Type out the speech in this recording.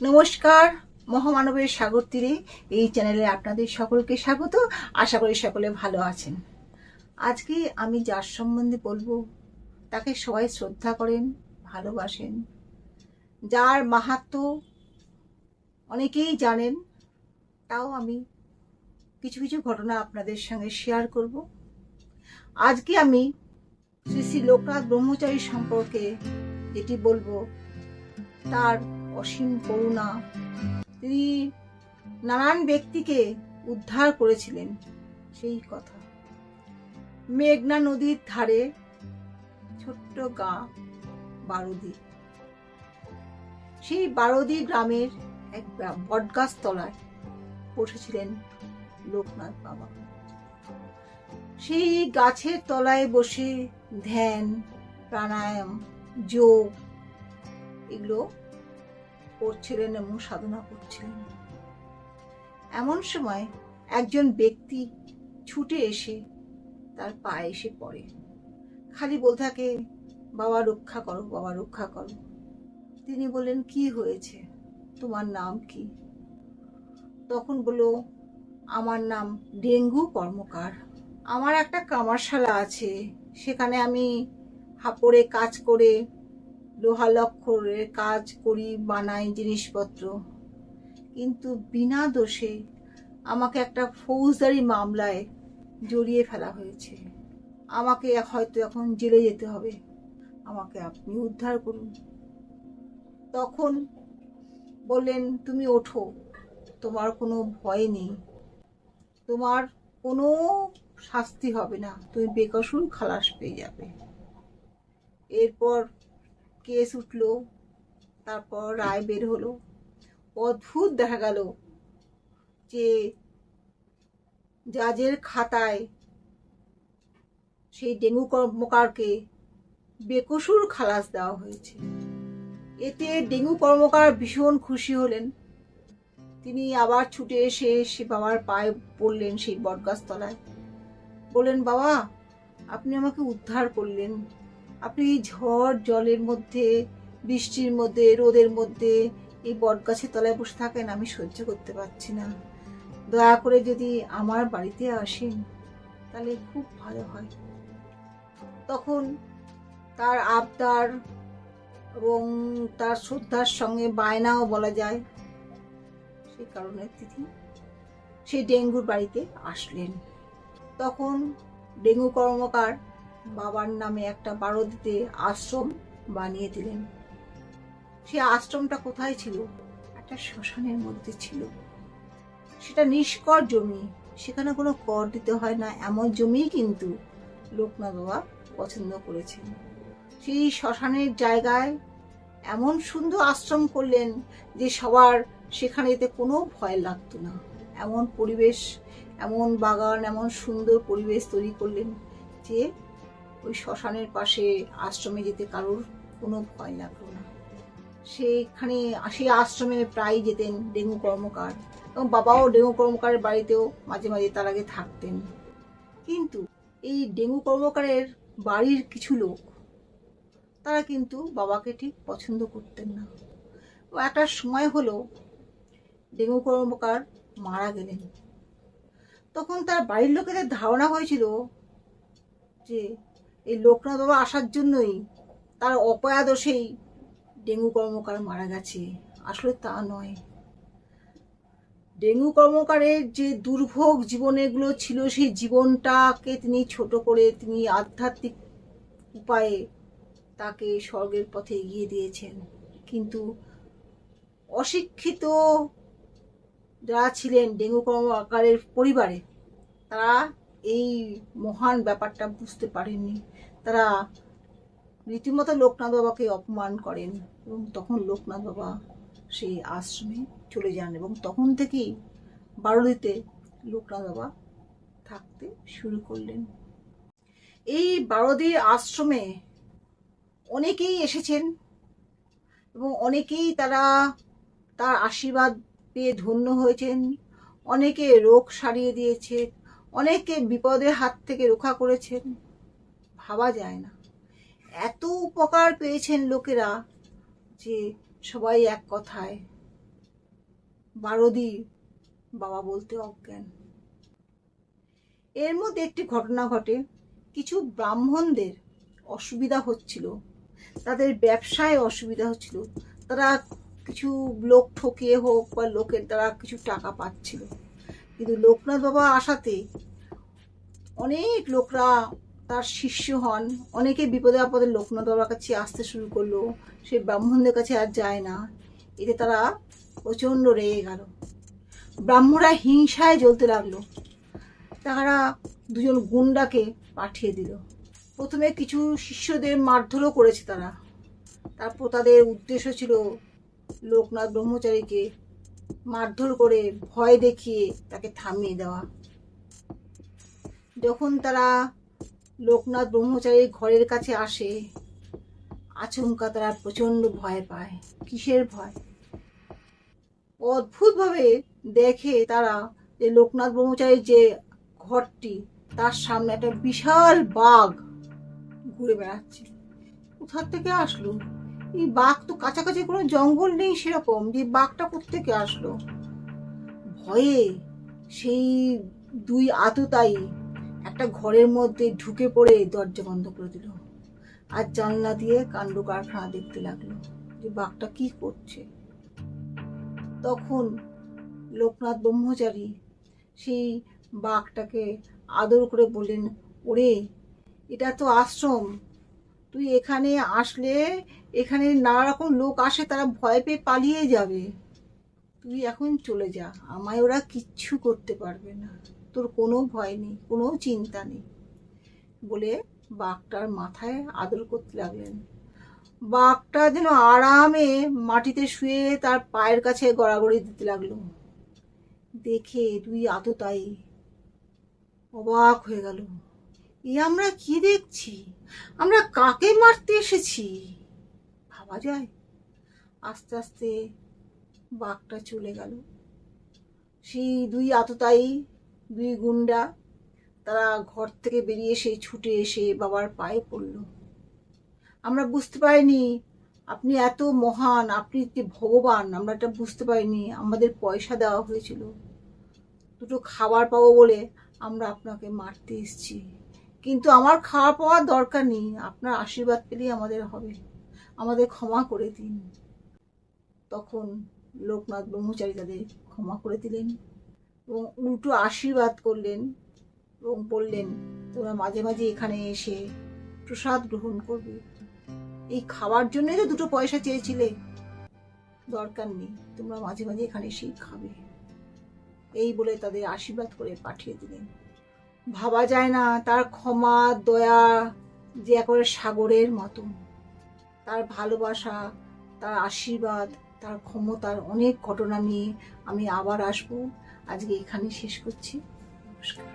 নমস্কার, মহামানবের সাগর তীরে এই চ্যানেলে আপনাদের সকলকে স্বাগত। আশা করি সকলে ভালো আছেন। আজকে আমি যার সম্বন্ধে বলব, তাকে সবাই শ্রদ্ধা করেন, ভালোবাসেন। যার মাহাত্ম অনেকেই জানেন, তাও আমি কিছু কিছু ঘটনা আপনাদের সঙ্গে শেয়ার করব। আজকে আমি শ্রী শ্রী লোকনাথ ব্রহ্মচারী সম্পর্কে যেটি বলব, তার অসীম করুণা। তিনি নানান ব্যক্তিকে উদ্ধার করেছিলেন সেই কথা। মেঘনা নদীর ধারে ছোট্ট গা বারোদি। সেই বারোদি গ্রামের এক বটগাছ তলায় বসেছিলেন লোকনাথ বাবা। সেই গাছের তলায় বসে ধ্যান, প্রাণায়াম, যোগ এগুলো করছিলেন এবং সাধনা করছিলেন। এমন সময় একজন ব্যক্তি ছুটে এসে তার পায়ে এসে পড়ে। খালি বলতে থাকে, বাবা, রক্ষা করো, বাবা, রক্ষা করো। তিনি বললেন, কি হয়েছে? তোমার নাম কি? তখন বলল, আমার নাম ডেঙ্গু কর্মকার। আমার একটা কামারশালা আছে। সেখানে আমি হাপড়ে কাজ করে লোহা লক্ষরের কাজ করি, বানাই জিনিসপত্র। কিন্তু বিনা দোষে আমাকে একটা ফৌজদারি মামলায় জড়িয়ে ফেলা হয়েছে। আমাকে হয়তো এখন জেলে যেতে হবে। আমাকে আপনি উদ্ধার করুন। তখন বললেন, তুমি ওঠো। তোমার কোনো ভয় নেই। তোমার কোনো শাস্তি হবে না। তুমি বেকসুর খালাস পেয়ে যাবে। এরপর কেস উঠল, তারপর রায় বের হলো। অদ্ভুত দেখা গেল যে জাজের খাতায় সেই ডেঙ্গু কর্মকারকে বেকসুর খালাস দেওয়া হয়েছে। এতে ডেঙ্গু কর্মকার ভীষণ খুশি হলেন। তিনি আবার ছুটে এসে সে বাবার পায়ে পড়লেন সেই বটগাছ তলায় বললেন, বাবা, আপনি আমাকে উদ্ধার করলেন। আপনি এই ঝড় জলের মধ্যে, বৃষ্টির মধ্যে, রোদের মধ্যে এই বটগাছের তলায় বসে থাকেন, আমি সহ্য করতে পারছি না। দয়া করে যদি আমার বাড়িতে আসেন, তাহলে খুব ভালো হয়। তখন তার আবদার এবং তার শ্রদ্ধার সঙ্গে বায়নাও বলা যায়। সেই কারণে তিথি সেই ডেঙ্গুর বাড়িতে আসলেন। তখন ডেঙ্গু কর্মকার বাবার নামে একটা বারোদিতে আশ্রম বানিয়ে দিলেন। সেই আশ্রমটা কোথায় ছিল? একটা শ্মশানের মধ্যে ছিল। সেটা নিষ্কর জমি। সেখানে কোনো কর দিতে হয় না, এমন জমি কিন্তু লোকনাথ বাবা পছন্দ করেছেন। সেই শ্মশানের জায়গায় এমন সুন্দর আশ্রম করলেন যে সবার সেখানে যেতে কোনো ভয় লাগতো না। এমন পরিবেশ, এমন বাগান, এমন সুন্দর পরিবেশ তৈরি করলেন যে ওই শ্মশানের পাশে আশ্রমে যেতে কারোর কোনো ভয় লাগল না। সেখানে সেই আশ্রমে প্রায় যেতেন ডেঙ্গু কর্মকার এবং বাবাও ডেঙ্গু কর্মকারের বাড়িতেও মাঝে মাঝে তার আগে থাকতেন। কিন্তু এই ডেঙ্গু কর্মকারের বাড়ির কিছু লোক, তারা কিন্তু বাবাকে ঠিক পছন্দ করতেন না। একটা সময় হলো ডেঙ্গু কর্মকার মারা গেলেন। তখন তার বাড়ির লোকেদের ধারণা হয়েছিল যে এই লোকনাথ বাবা আসার জন্যই তার অপয়াদশেই ডেঙ্গু কর্মকার মারা গেছে। আসলে তা নয়। ডেঙ্গু কর্মকারের যে দুর্ভোগ জীবনেগুলো ছিল, সেই জীবনটাকে তিনি ছোট করে তিনি আধ্যাত্মিক উপায়ে তাকে স্বর্গের পথে এগিয়ে দিয়েছেন। কিন্তু অশিক্ষিত যারা ছিলেন ডেঙ্গু কর্মকারের পরিবারে, তারা এই মহান ব্যাপারটা বুঝতে পারেননি। তারা রীতিমতো লোকনাথ বাবাকে অপমান করেন এবং তখন লোকনাথ বাবা সেই আশ্রমে চলে যান এবং তখন থেকেই বারোদিতে লোকনাথ বাবা থাকতে শুরু করলেন। এই বারোদি আশ্রমে অনেকেই এসেছেন এবং অনেকেই তারা তার আশীর্বাদ পেয়ে ধন্য হয়েছেন, অনেকে রোগ সারিয়ে দিয়েছে অনেকে বিপদের হাত থেকে রক্ষা করেছেন, ভাবা যায় না। এত উপকার পেয়েছেন লোকেরা যে সবাই এক কথায় বারদি বাবা বলতে অজ্ঞান। এর মধ্যে একটি ঘটনা ঘটে। কিছু ব্রাহ্মণদের অসুবিধা হচ্ছিল। তাদের ব্যবসায় অসুবিধা হচ্ছিল। তারা কিছু লোক ঠকিয়ে হোক বা লোকের দ্বারা কিছু টাকা পাচ্ছিল। কিন্তু লোকনাথ বাবা আসাতে অনেক লোকরা তার শিষ্য হন। অনেকে বিপদে আপদে লোকনাথ বাবার কাছে আসতে শুরু করল। সে ব্রাহ্মণদের কাছে আর যায় না। এতে তারা প্রচণ্ড রেগে গেল। ব্রাহ্মণরা হিংসায় জ্বলতে লাগল। তারা দুজন গুন্ডাকে পাঠিয়ে দিল। প্রথমে কিছু শিষ্যদের মারধরও করেছে তারা। তারপর তাদের উদ্দেশ্য ছিল লোকনাথ ব্রহ্মচারীকে মারধর করে ভয় দেখিয়ে তাকে থামিয়ে দেওয়া। যখন তারা লোকনাথ ব্রহ্মচারীর ঘরের কাছে আসে, আচমকা তারা প্রচণ্ড ভয় পায়। কিসের ভয়? অদ্ভুতভাবে দেখে তারা যে লোকনাথ ব্রহ্মচারীর যে ঘরটি, তার সামনে একটা বিশাল বাঘ ঘুরে বেড়াচ্ছে। কোথার থেকে আসলো? এই বাঘ তো কাছাকাছি কোনো জঙ্গল নেই সেরকম যে বাঘটা কোথেকে আসলো? ভয়ে সেই দুই আততাই একটা ঘরের মধ্যে ঢুকে পড়ে দরজা বন্ধ করে দিল আর জানলা দিয়ে কাণ্ড কারখানা দেখতে লাগল যে বাঘটা কি করছে। তখন লোকনাথ ব্রহ্মচারী সেই বাঘটাকে আদর করে বললেন, ওরে, এটা তো আশ্রম, তুই এখানে আসলে এখানে নানা রকম লোক আসে, তারা ভয় পেয়ে পালিয়ে যাবে। তুই এখন চলে যা, আমায় ওরা কিচ্ছু করতে পারবে না। তোর কোনো ভয় নেই, কোনো চিন্তা নেই। বলে বাঘটার মাথায় আদর করতে লাগলেন। বাঘটা যেন আরামে মাটিতে শুয়ে তার পায়ের কাছে গড়াগড়ি দিতে লাগল। দেখে দুই আততাই অবাক হয়ে গেল। এ আমরা কি দেখছি? আমরা কাকে মারতে এসেছি? ভাবা যায়? আস্তে আস্তে বাঘটা চলে গেল। সেই দুই আততাই দুই গুন্ডা, তারা ঘর থেকে বেরিয়ে এসে ছুটে এসে বাবার পায়ে পড়ল। আমরা বুঝতে পারিনি, আপনি এত মহান, আপনি যে ভগবান, আমরা এটা বুঝতে পারিনি, আমাদের পয়সা দেওয়া হয়েছিল। দুটো খাবার পাবো বলে আমরা আপনাকে মারতে এসেছি। কিন্তু আমার খাওয়া পাওয়ার দরকার নেই, আপনার আশীর্বাদ পেলেই আমাদের হবে। আমাদের ক্ষমা করে দিন। তখন লোকনাথ ব্রহ্মচারী তাদের ক্ষমা করে দিলেন এবং উল্টো আশীর্বাদ করলেন এবং বললেন তোমরা মাঝে মাঝে এখানে এসে প্রসাদ গ্রহণ করবে। এই খাওয়ার জন্যই তো দুটো পয়সা চেয়েছিলে। দরকার নেই, তোমরা মাঝে মাঝে এখানে এসেই খাবে। এই বলে তাদের আশীর্বাদ করে পাঠিয়ে দিলেন। ভাবা যায় না তার ক্ষমা, দয়া যে একেবারে সাগরের মতো তার ভালোবাসা, তার আশীর্বাদ, তার ক্ষমতার অনেক ঘটনা নিয়ে আমি আবার আসব। আজকে এখানে শেষ করছি। নমস্কার।